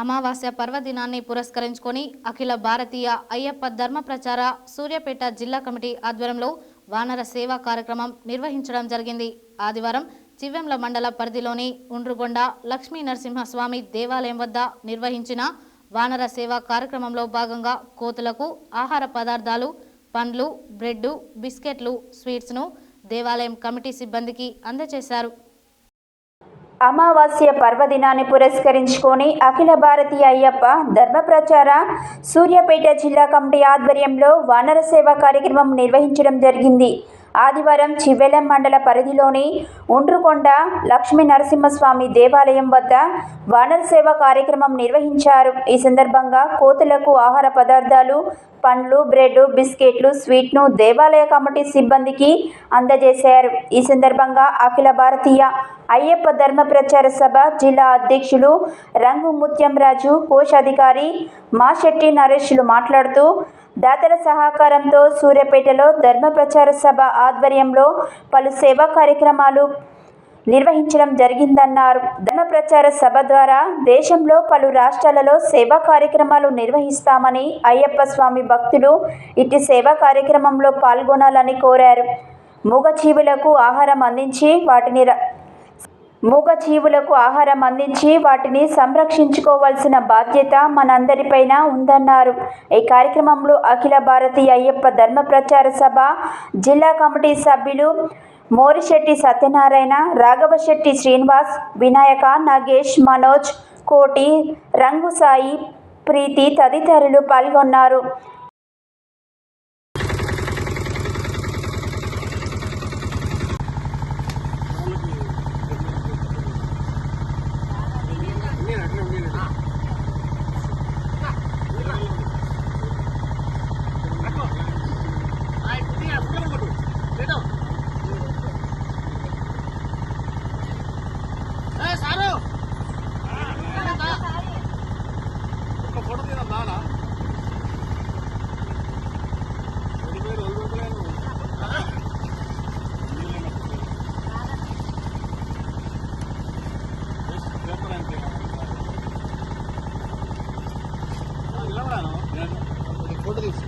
అమావాస్య పర్వదినాన్ని పురస్కరించుకొని అఖిల భారతీయ అయ్యప్ప ధర్మ ప్రచార సూర్యాపేట జిల్లా కమిటీ ఆధ్వర్యంలో వానర సేవా కార్యక్రమం నిర్వహించడం జరిగింది. ఆదివారం చివ్వెంల మండల పరిధిలోని ఉండ్రుగొండ లక్ష్మీ నరసింహస్వామి దేవాలయం వద్ద నిర్వహించిన వానర సేవా కార్యక్రమంలో భాగంగా కోతులకు ఆహార పదార్థాలు పండ్లు బ్రెడ్ బిస్కెట్లు స్వీట్స్ను దేవాలయం కమిటీ సిబ్బందికి అందజేశారు. అమావాస్య పర్వదినాన్ని పురస్కరించుకొని అఖిల భారతీయ అయ్యప్ప ధర్మ ప్రచార సూర్యాపేట జిల్లా కమిటీ ఆధ్వర్యంలో వానర సేవ కార్యక్రమం నిర్వహించడం జరిగింది. ఆదివారం చివ్వెలం మండల పరిధిలోని ఉండ్రుకొండ లక్ష్మీ నరసింహస్వామి దేవాలయం వద్ద వానర సేవ కార్యక్రమం నిర్వహించారు. ఈ సందర్భంగా కోతులకు ఆహార పదార్థాలు పండ్లు బ్రెడ్ బిస్కెట్లు స్వీట్ను దేవాలయ కమిటీ సిబ్బందికి అందజేశారు. ఈ సందర్భంగా అఖిల భారతీయ అయ్యప్ప ధర్మ ప్రచార సభ జిల్లా అధ్యక్షులు రంగు ముత్యం రాజు కోశాధికారి మాశెట్టి నరేష్లు మాట్లాడుతూ దాతల సహకారంతో సూర్యాపేటలో ధర్మ ప్రచార సభ ఆధ్వర్యంలో పలు సేవా కార్యక్రమాలు నిర్వహించడం జరిగిందన్నారు. ధర్మ ప్రచార సభ ద్వారా దేశంలో పలు రాష్ట్రాలలో సేవా కార్యక్రమాలు నిర్వహిస్తామని అయ్యప్ప స్వామి భక్తులు ఇట్టి సేవా కార్యక్రమంలో పాల్గొనాలని కోరారు. మూగజీవులకు ఆహారం అందించి వాటిని మూగ మూగజీవులకు ఆహారం అందించి వాటిని సంరక్షించుకోవాల్సిన బాధ్యత మనందరిపైన ఉందన్నారు. ఈ కార్యక్రమంలో అఖిల భారతీయ అయ్యప్ప ధర్మ ప్రచార సభ జిల్లా కమిటీ సభ్యులు మోరిశెట్టి సత్యనారాయణ రాఘవశెట్టి శ్రీనివాస్ వినాయక నాగేష్ మనోజ్ కోటి రంగు సాయి ప్రీతి తదితరులు పాల్గొన్నారు. ಫೋಟೋ ದಿವಸ